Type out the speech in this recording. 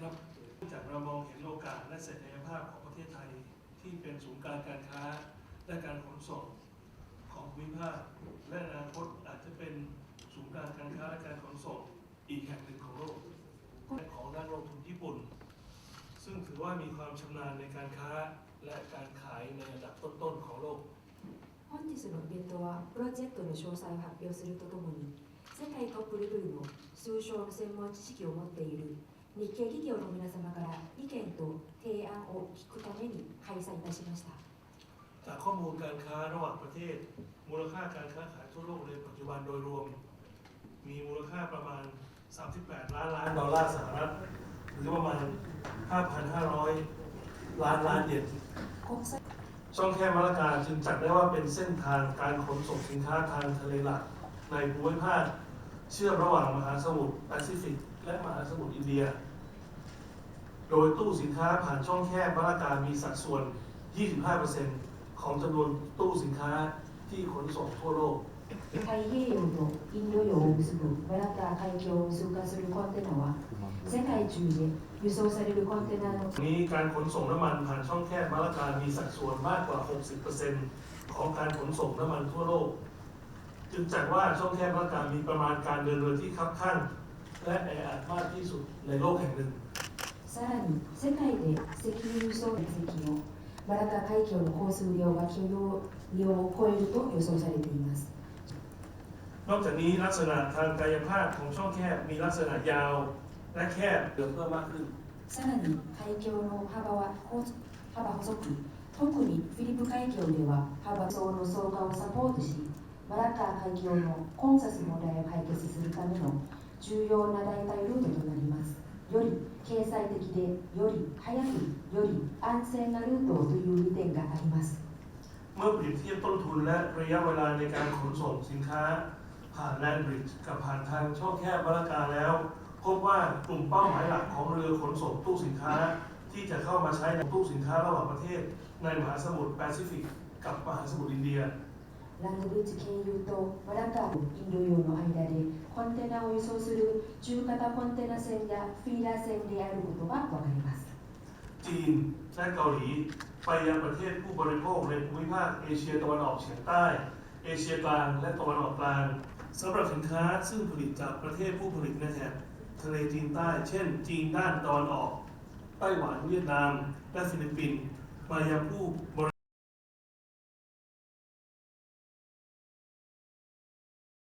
ครับจากเรามองเห็นโอกาสและศักยภาพของประเทศไทย ที่เป็นศูนย์กลางการค้า และการขนส่งของภูมิภาค และอนาคตอาจจะเป็นศูนย์กลางการค้าและการขนส่งอีกแห่งหนึ่งของโลกและของนักลงทุนญี่ปุ่น ซึ่งถือว่ามีความชำนาญในการค้าและการขายในระดับต้นๆของโลก 本日のイベントはプロジェクトの詳細を発表するとともに世界トップレベルの数商の専門知識を持っている 日系企業の皆様から意見と提案を聞くために開催いたしました จากข้อมูลการค้าระหว่างประเทศ มูลค่าการค้าขายทั่วโลกในปัจจุบันโดยรวม มีมูลค่าประมาณ 38 ล้านล้านดอลลาร์สหรัฐ หรือประมาณ 5,500 ล้านล้านเยน 国際 ช่องแคบมะละกาจึงจัดได้ว่าเป็นเส้นทางการขนส่งสินค้าทางทะเลหลัก ในภูมิภาคเชื่อมระหว่างมหาสมุทรแปซิฟิก และมหาสมุทรอินเดีย โดยตู้สินค้าผ่านช่องแคบมะละกามีสัดส่วน 25%ของจำนวนตู้สินค้าที่ขนส่งทั่วโลก 太平洋とインド洋を結ぶマラッカー海峡を通過するコンテナは世界中で輸送されるコンテナの นี้การขนส่งน้ำมันผ่านช่องแคบมะละกามีสัดส่วนมากกว่า 60%ของการขนส่งน้ำมันทั่วโลก จึงจัดว่าช่องแคบมะละกามีประมาณการเดินเรือที่คับข้าง さらに世界で石油輸送席のバラカ海峡の降水量が許容量を超えると予想されていますさらに海峡の幅は幅細く特にフィリップ海峡では幅層の増加をサポートしバラカー海峡の混雑問題を解決するための重要な代替ルートとなりますより経済的でより早くより安全なルートという利点がありますเมื่อเปรียบเทียบต้นทุนและระยะเวลาในการขนส่งสินค้า ผ่านแลนบริดจ์กับผ่านทางช่องแคบวรากาแล้ว พบว่ากลุ่มเป้าหมายหลักของเรือขนส่งตู้สินค้า ที่จะเข้ามาใช้ในตู้สินค้าระหว่างประเทศ ในมหาสมุทรแปซิฟิก กับมหาสมุทรอินเดีย ランドブリッジ経由とマラッカーインド洋の間でコンテナを輸送する中型コンテナ船やフィーラー船であることがわかります จีนและเกาหลี ไปยังประเทศผู้บริโภคในภูมิภาคเอเชียตะวันออกเฉียงใต้ เอเชียกลาง และตะวันออกกลางสำหรับสินค้าซึ่งผลิตจากประเทศผู้ผลิตในแถบทะเลจีนใต้ เช่น จีนด้านตะวันออก ไต้หวันเวียดนาม และฟิลิปปินส์มายังผู้บริ